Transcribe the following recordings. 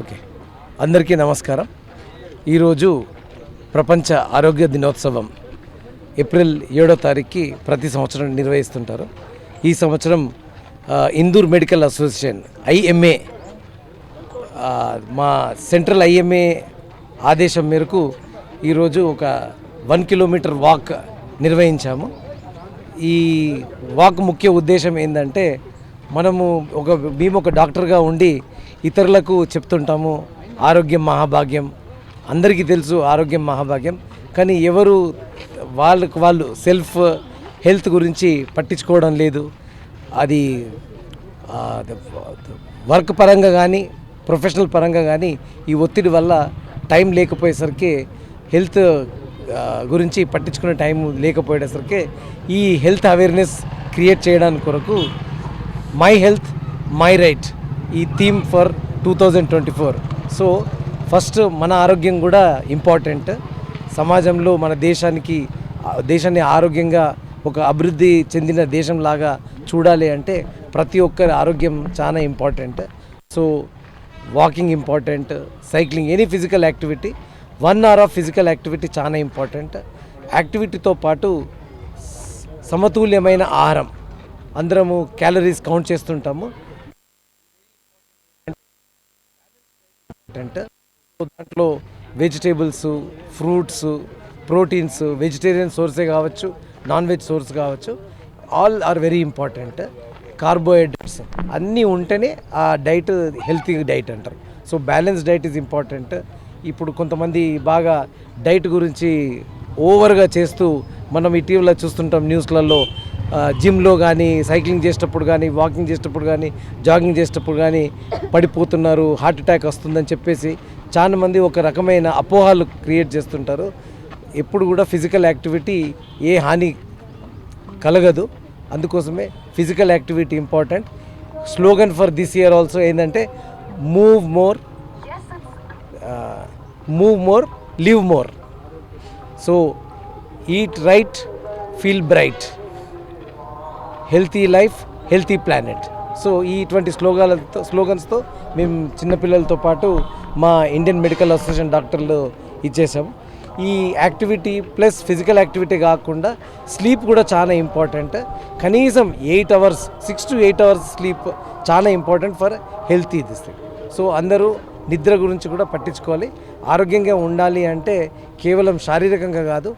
Okay. అందరికీ నమస్కారం. ఈరోజు ప్రపంచ ఆరోగ్య దినోత్సవం ఏప్రిల్ ఏడో తారీఖుకి ప్రతి సంవత్సరం నిర్వహిస్తుంటారు. ఈ సంవత్సరం ఇందూర్ మెడికల్ అసోసియేషన్ ఐఎంఏ మా సెంట్రల్ ఐఎంఏ ఆదేశం మేరకు ఈరోజు ఒక వన్ కిలోమీటర్ వాక్ నిర్వహించాము. ఈ వాక్ ముఖ్య ఉద్దేశం ఏంటంటే మనము ఒక మేము ఒక డాక్టర్గా ఉండి ఇతరులకు చెప్తుంటాము ఆరోగ్యం మహాభాగ్యం. అందరికీ తెలుసు ఆరోగ్యం మహాభాగ్యం. కానీ ఎవరు వాళ్ళకు వాళ్ళు సెల్ఫ్ హెల్త్ గురించి పట్టించుకోవడం లేదు. అది వర్క్ పరంగా కానీ ప్రొఫెషనల్ పరంగా కానీ ఈ ఒత్తిడి వల్ల టైం లేకపోయేసరికి హెల్త్ గురించి పట్టించుకునే టైం లేకపోయేసరికి ఈ హెల్త్ అవేర్నెస్ క్రియేట్ చేయడానికి కొరకు మై హెల్త్ మై రైట్. ఈ theme for two thousand twenty four so first మన ఆరోగ్యం కూడా ఇంపార్టెంట్. సమాజంలో మన దేశానికి దేశాన్ని ఆరోగ్యంగా ఒక అభివృద్ధి చెందిన దేశంలాగా చూడాలి అంటే ప్రతి ఒక్కరి ఆరోగ్యం చాలా important. So walking important cycling any physical activity one hour of physical activity చాలా ఇంపార్టెంట్. యాక్టివిటీతో పాటు సమతుల్యమైన ఆహారం. అందరము క్యాలరీస్ కౌంట్ చేస్తుంటాము. ఇంపార్టెంట్ దాంట్లో వెజిటేబుల్స్ ఫ్రూట్స్ ప్రోటీన్స్ వెజిటేరియన్ సోర్సే కావచ్చు నాన్ వెజ్ సోర్స్ కావచ్చు all are very important carbohydrates అన్నీ ఉంటేనే ఆ డైట్ హెల్తీ డైట్ అంటారు. So balance diet is important ఇప్పుడు కొంతమంది బాగా డైట్ గురించి ఓవర్గా చేస్తూ మనం ఇటీవల చూస్తుంటాం న్యూస్లలో జిమ్లో కానీ సైక్లింగ్ చేసేటప్పుడు కానీ వాకింగ్ చేసేటప్పుడు కానీ జాగింగ్ చేసేటప్పుడు కానీ పడిపోతున్నారు హార్ట్ అటాక్ వస్తుందని చెప్పేసి చాలామంది ఒక రకమైన అపోహాలు క్రియేట్ చేస్తుంటారు. ఎప్పుడు కూడా ఫిజికల్ యాక్టివిటీ ఏ హాని కలగదు. అందుకోసమే physical activity important. Slogan for this year also ఏంటంటే move more move more live more so eat right feel bright healthy life healthy planet. So ఈ ఇటువంటి స్లోగాలతో స్లోగన్స్తో మేము చిన్నపిల్లలతో పాటు మా ఇండియన్ మెడికల్ అసోసియేషన్ డాక్టర్లు ఇచ్చేసాము ఈ యాక్టివిటీ ప్లస్ ఫిజికల్ యాక్టివిటీ కాకుండా స్లీప్ కూడా చాలా ఇంపార్టెంట్. కనీసం eight hours six to eight hours sleep చాలా important for healthy this thing. So అందరూ నిద్ర గురించి కూడా పట్టించుకోవాలి. ఆరోగ్యంగా ఉండాలి అంటే కేవలం శారీరకంగా కాదు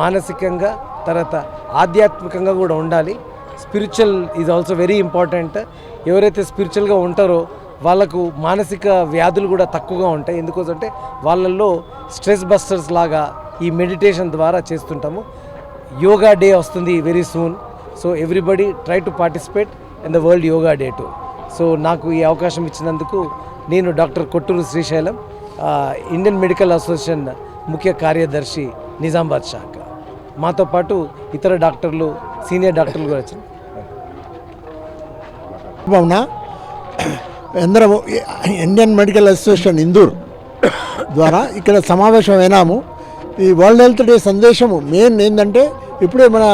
మానసికంగా తర్వాత ఆధ్యాత్మికంగా కూడా ఉండాలి. Spiritual is also very important ఎవరైతే స్పిరిచువల్గా ఉంటారో వాళ్ళకు మానసిక వ్యాధులు కూడా తక్కువగా ఉంటాయి. ఎందుకోసంటే వాళ్ళల్లో స్ట్రెస్ బస్టర్స్ లాగా ఈ మెడిటేషన్ ద్వారా చేస్తుంటాము. యోగా డే వస్తుంది very soon so everybody try to participate in the world yoga day to so నాకు ఈ అవకాశం ఇచ్చినందుకు నేను doctor Kotturu Srisailam Indian medical association ముఖ్య కార్యదర్శి నిజామాబాద్ శాఖ. మాతో పాటు ఇతర డాక్టర్లు సీనియర్ డాక్టర్లు కూడా వచ్చారు. భావన అందరము ఇండియన్ మెడికల్ అసోసియేషన్ ఇందూర్ ద్వారా ఇక్కడ సమావేశమైనాము ఈ వరల్డ్ హెల్త్ డే సందేశము మెయిన్ ఏంటంటే ఇప్పుడే మన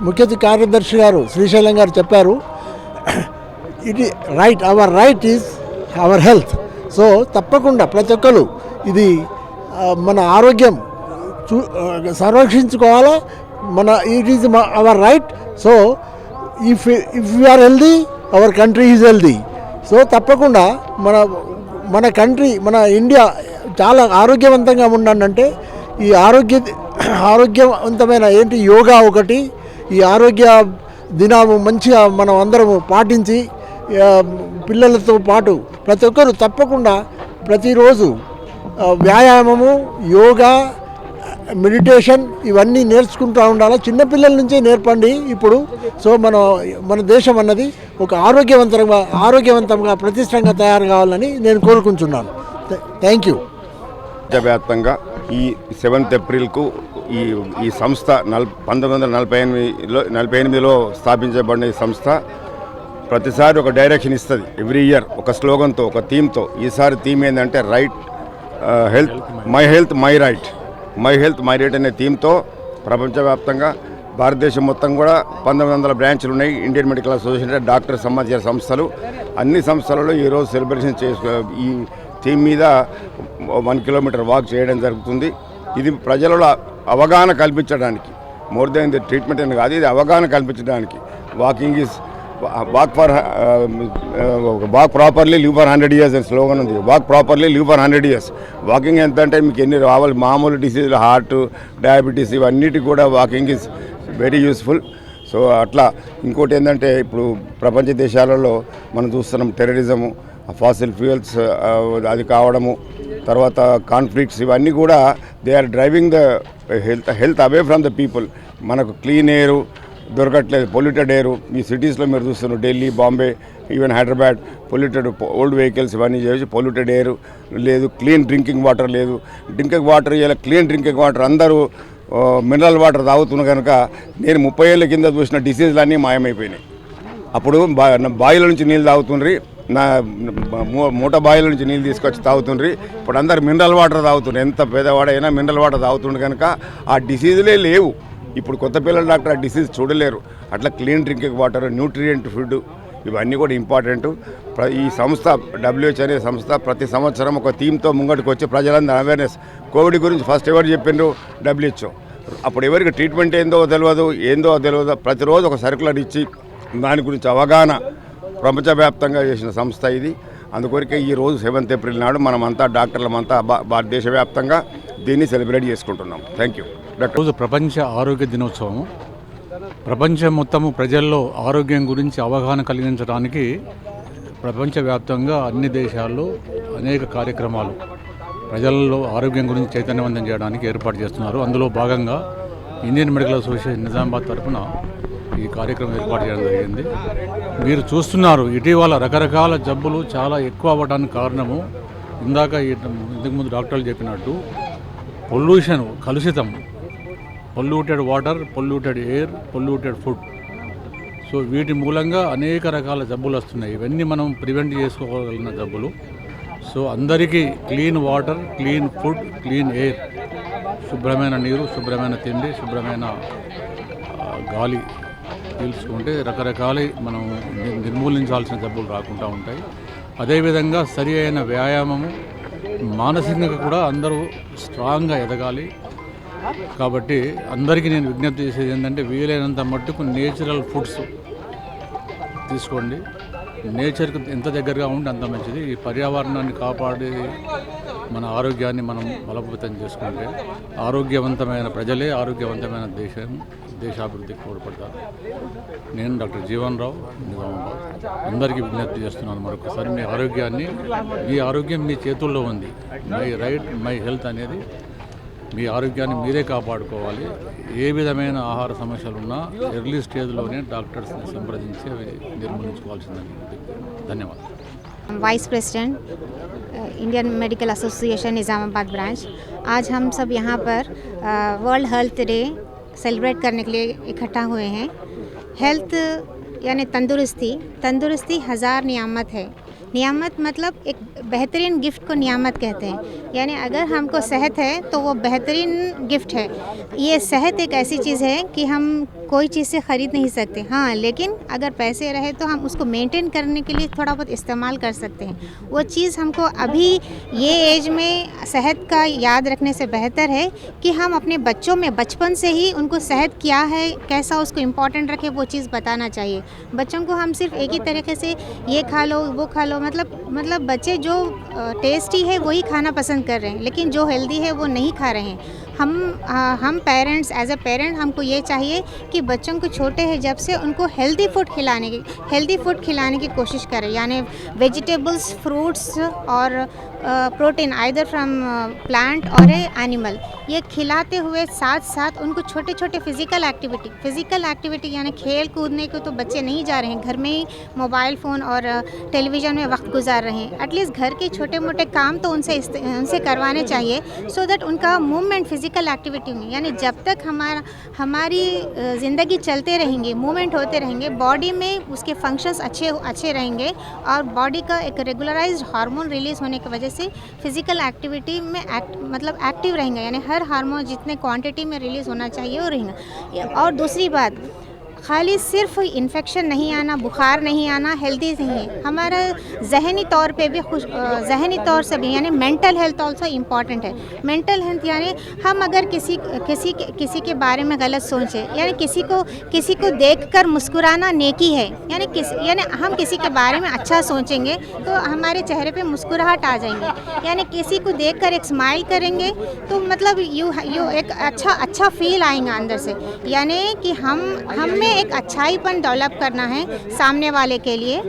ముఖ్య కార్యదర్శి గారు శ్రీశైలం గారు చెప్పారు ఇది right our right is our health so తప్పకుండా ప్రతి ఒక్కరు ఇది మన ఆరోగ్యం చూ సంరక్షించుకోవాలా? మన it is our right so if if are healthy our country is healthy so తప్పకుండా మన మన కంట్రీ మన ఇండియా చాలా ఆరోగ్యవంతంగా ఉండాలంటే ఈ ఆరోగ్య ఆరోగ్యవంతమైన ఏంటి యోగా ఒకటి ఈ ఆరోగ్య దినాము మంచిగా మనం అందరము పాటించి పిల్లలతో పాటు ప్రతి ఒక్కరు తప్పకుండా ప్రతిరోజు వ్యాయామము యోగా మెడిటేషన్ ఇవన్నీ నేర్చుకుంటూ ఉండాలి? చిన్నపిల్లల నుంచే నేర్పండి ఇప్పుడు. సో మన మన దేశం అన్నది ఒక ఆరోగ్యవంతంగా ఆరోగ్యవంతంగా ప్రతిష్టంగా తయారు కావాలని నేను కోరుకుంటున్నాను. Thank you. ప్రపంచవ్యాప్తంగా ఈ సెవెంత్ ఏప్రిల్కు ఈ ఈ సంస్థ నల్ పంతొమ్మిది వందల నలభై ఎనిమిదిలో నలభై ఎనిమిదిలో స్థాపించబడిన ఈ సంస్థ ప్రతిసారి ఒక డైరెక్షన్ ఇస్తుంది. ఎవ్రీ ఇయర్ ఒక స్లోగన్తో ఒక థీమ్తో ఈసారి థీమ్ ఏంటంటే right health my health my right. My health my right అనే థీమ్తో ప్రపంచవ్యాప్తంగా భారతదేశం మొత్తం కూడా పంతొమ్మిది వందల బ్రాంచ్లు ఉన్నాయి ఇండియన్ మెడికల్ అసోసియేషన్ డాక్టర్ సంబంధించిన సంస్థలు. అన్ని సంస్థలలో ఈరోజు సెలబ్రేషన్ చేసుకో ఈ థీమ్ మీద వన్ కిలోమీటర్ వాక్ చేయడం జరుగుతుంది. ఇది ప్రజలలో అవగాహన కల్పించడానికి. మోర్ దెన్ ది ట్రీట్మెంట్ అని కాదు ఇది అవగాహన కల్పించడానికి. Walking is walk for walk properly live for hundred years అని స్లోగన్ ఉంది. Walk properly live for hundred years. Walking ఎంత అంటే మీకు ఎన్ని రావాలి మామూలు డిసీజులు హార్ట్ డయాబెటీస్ ఇవన్నిటికి కూడా walking is very useful. So అట్లా ఇంకోటి ఏంటంటే ఇప్పుడు ప్రపంచ దేశాలలో మనం చూస్తున్నాం టెర్రరిజము ఫాసిల్ ఫ్యూయల్స్ అది కావడము తర్వాత కాన్ఫ్లిక్ట్స్ ఇవన్నీ కూడా they are driving the health health away from the people. మనకు క్లీన్ ఎయిర్ దొరకట్లేదు. పొల్యూటెడ్ ఎయిర్ ఈ సిటీస్లో మీరు చూస్తున్నారు Delhi Bombay even Hyderabad polluted old vehicles ఇవన్నీ చేసి పొల్యూటెడ్ ఎయిర్ లేదు క్లీన్ డ్రింకింగ్ వాటర్ లేదు. డ్రింకింగ్ వాటర్ ఇలా క్లీన్ డ్రింకింగ్ వాటర్ అందరూ మినరల్ వాటర్ తాగుతున్న కనుక నేను ముప్పై ఏళ్ళ కింద చూసిన డిసీజులు అన్నీ మాయమైపోయినాయి. అప్పుడు బా బావిల నుంచి నీళ్ళు తాగుతుండ్రి నా మూట బాయిల నుంచి నీళ్ళు తీసుకొచ్చి తాగుతుండ్రి ఇప్పుడు అందరు మినరల్ వాటర్ తాగుతుండ్రు. ఎంత పేదవాడైనా మినరల్ వాటర్ తాగుతుండ్రు కనుక ఆ డిసీజులే లేవు. ఇప్పుడు కొత్త పిల్లల డాక్టర్ ఆ డిసీజ్ చూడలేరు. అట్లా clean drinking water nutrient food ఇవన్నీ కూడా ఇంపార్టెంట్ ఈ సంస్థ డబ్ల్యూహెచ్ అనే సంస్థ ప్రతి సంవత్సరం ఒక థీమ్తో ముంగటికి వచ్చి ప్రజలందరూ అవేర్నెస్ కోవిడ్ గురించి ఫస్ట్ ఎవరు చెప్పిండ్రు? డబ్ల్యూహెచ్ఓ అప్పుడు ఎవరికి ట్రీట్మెంట్ ఏందో తెలియదు ఏందో తెలియదు ప్రతిరోజు ఒక సర్కులర్ ఇచ్చి దాని గురించి అవగాహన ప్రపంచవ్యాప్తంగా చేసిన సంస్థ ఇది. అందుకొరకే ఈ రోజు సెవెంత్ ఏప్రిల్ నాడు మనమంతా డాక్టర్లమంతా భా- భారతదేశ వ్యాప్తంగా దీన్ని సెలబ్రేట్ చేసుకుంటున్నాం. Thank you doctor. రోజు ప్రపంచ ఆరోగ్య దినోత్సవం. ప్రపంచం మొత్తము ప్రజల్లో ఆరోగ్యం గురించి అవగాహన కలిగించడానికి ప్రపంచవ్యాప్తంగా అన్ని దేశాల్లో అనేక కార్యక్రమాలు ప్రజల్లో ఆరోగ్యం గురించి చైతన్యవంతం చేయడానికి ఏర్పాటు చేస్తున్నారు. అందులో భాగంగా ఇండియన్ మెడికల్ అసోసియేషన్ నిజామాబాద్ తరఫున ఈ కార్యక్రమం ఏర్పాటు చేయడం జరిగింది. మీరు చూస్తున్నారు ఇటీవల రకరకాల జబ్బులు చాలా ఎక్కువ అవ్వడానికి కారణము ఇందాక ఇంతకుముందు డాక్టర్లు చెప్పినట్టు పొల్యూషన్ కలుషితం polluted water polluted air polluted food so వీటి మూలంగా అనేక రకాల జబ్బులు వస్తున్నాయి. ఇవన్నీ మనం ప్రివెంట్ చేసుకోగలిగిన జబ్బులు. సో అందరికీ clean water clean food clean air శుభ్రమైన నీరు శుభ్రమైన తిండి శుభ్రమైన గాలి పీల్చుకుంటే రకరకాల మనం నిర్మూలించాల్సిన జబ్బులు రాకుండా ఉంటాయి. అదేవిధంగా సరి అయిన వ్యాయామము మానసికంగా కూడా అందరూ స్ట్రాంగ్గా ఎదగాలి. కాబట్టి అందరికీ నేను విజ్ఞప్తి చేసేది ఏంటంటే వీలైనంత మట్టుకు నేచురల్ ఫుడ్స్ తీసుకోండి. నేచర్కి ఎంత దగ్గరగా ఉంటే అంత మంచిది. ఈ పర్యావరణాన్ని కాపాడి మన ఆరోగ్యాన్ని మనం బలోపేతం చేసుకుంటే ఆరోగ్యవంతమైన ప్రజలే ఆరోగ్యవంతమైన దేశం దేశాభివృద్ధికి తోడ్పడతారు. నేను డాక్టర్ జీవన్ రావు నిజామాబాద్. అందరికీ విజ్ఞప్తి చేస్తున్నాను మరొకసారి. మీ ఆరోగ్యాన్ని మీ ఆరోగ్యం మీ చేతుల్లో ఉంది. మై రైట్ మై హెల్త్ అనేది మీ ఆరోగ్యాన్ని మీరే కాపాడుకోవాలి ఏ విధమైన ఆహార సమస్యలు ఉన్నా ఎర్లీ స్టేజ్లోనే డాక్టర్స్ని సంప్రదించి అవి నిర్మూలించుకోవాల్సిందని ధన్యవాదాలు vice president Indian medical association Nizamabad branch आज हम सब यहाँ पर वर्ल्ड हेल्थ डे सेलिब्रेट करने के लिए इकट्ठा हुए हैं हेल्थ यानी तंदुरुस्ती तंदुरुस्ती हज़ार नियामत है नियामत मतलब एक बेहतरीन गिफ्ट को नियामत कहते हैं। यानी अगर हमको सेहत है तो वो बेहतरीन गिफ्ट है। ये सेहत एक ऐसी चीज़ है कि हम कोई चीज़ से ख़रीद नहीं सकते। हाँ लेकिन अगर पैसे रहे तो हम उसको मेंटेन करने के लिए थोड़ा बहुत इस्तेमाल कर सकते हैं। वो चीज़ हमको अभी ये एज में सेहत का याद रखने से बेहतर है कि हम अपने बच्चों में बचपन से ही उनको सेहत क्या है, कैसा उसको इम्पोर्टेंट रखे, वो चीज़ बताना चाहिए। बच्चों को हम सिर्फ़ एक ही तरीके से ये खा लो, वो खा लो मतलब मतलब बच्चे जो टेस्टी है वही खाना पसंद कर रहे हैं लेकिन जो हेल्दी है वो नहीं खा रहे हैं। हम आ, हम पेरेंट्स एज अ पेरेंट हमको ये चाहिए कि बच्चों को छोटे हैं जब से उनको हेल्दी फ़ूड खिलाने की हेल्दी फ़ूड खिलाने की कोशिश करें। यानी वेजिटेबल्स फ्रूट्स और प्रोटीन आइदर फ्रॉम प्लांट और ए एनिमल ये खिलाते हुए साथ साथ उनको छोटे छोटे फ़िज़िकल एक्टिविटी फ़िज़िकल एक्टिविटी यानी खेल कूदने को तो बच्चे नहीं जा रहे हैं। घर में ही मोबाइल फ़ोन और टेलीविज़न में वक्त गुजार रहे हैं। एटलीस्ट घर के छोटे मोटे काम तो उनसे उनसे करवाने चाहिए सो so दैट उनका मूवमेंट फ़िज़िकल एक्टिविटी में, यानी जब तक हमारा, हमारी ज़िंदगी चलते रहेंगे मूवमेंट होते रहेंगे बॉडी में उसके फ़ंक्शंस अच्छे अच्छे रहेंगे और बॉडी का एक रेगुलराइज हार्मोन रिलीज़ होने की वजह से फ़िज़िकल एक्टिविटी में एक्ट मतलब एक्टिव रहेंगे, यानी हर हार्मोन जितने क्वांटिटी में रिलीज़ होना चाहिए वो रहेंगे। और दूसरी बात खाली सिर्फ़ इन्फेक्शन नहीं आना, बुखार नहीं आना हेल्दी नहीं है। हमारा जहनी तौर पे भी खुश जहनी तौर से भी, यानी मेंटल हेल्थ ऑल्सो इंपॉर्टेंट है। मेंटल हेल्थ यानी हम अगर किसी किसी किसी के बारे में गलत सोचें, यानी किसी को किसी को देखकर मुस्कुराना नेकी है, यानी किस, यानी हम किसी के बारे में अच्छा सोचेंगे तो हमारे चेहरे पे मुस्कुराहट आ जाएँगे। यानी किसी को देखकर एक स्माइल करेंगे तो मतलब यू यू एक अच्छा अच्छा फील आएगा अंदर से। यानी कि हम हम एक अच्छाईपन डेवलप करना है सामने वाले के लिए।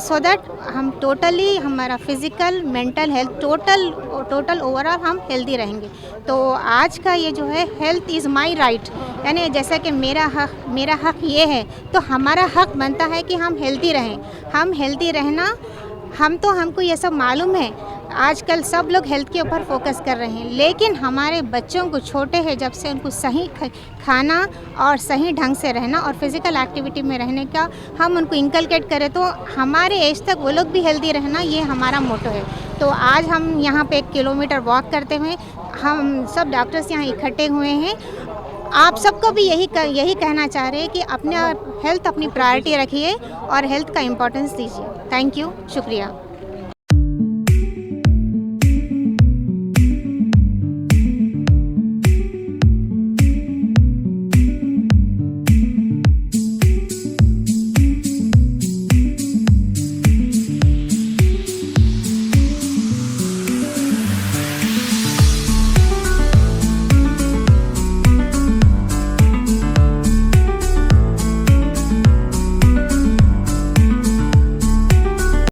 सो uh, दैट so हम टोटली हमारा physical mental health total total overall हम हेल्दी रहेंगे। तो आज का ये जो है हेल्थ इज़ माई राइट यानी जैसा कि मेरा हक मेरा हक ये है तो हमारा हक बनता है कि हम हेल्दी रहें। हम हेल्दी रहना हम तो हमको ये सब मालूम है आजकल सब लोग हेल्थ के ऊपर फोकस कर रहे हैं लेकिन हमारे बच्चों को छोटे हैं जब से उनको सही खाना और सही ढंग से रहना और फ़िज़िकल एक्टिविटी में रहने का हम उनको इंकलकेट करें तो हमारे एज तक वो लोग भी हेल्दी रहना ये हमारा मोटो है। तो आज हम यहाँ पे एक किलोमीटर वॉक करते हुए हम सब डॉक्टर्स यहाँ इकट्ठे हुए हैं। आप सबको भी यही कह, यही कहना चाह रहे हैं कि अपने हेल्थ अपनी प्रायोरिटी रखिए और हेल्थ का इम्पोर्टेंस दीजिए। थैंक यू शुक्रिया।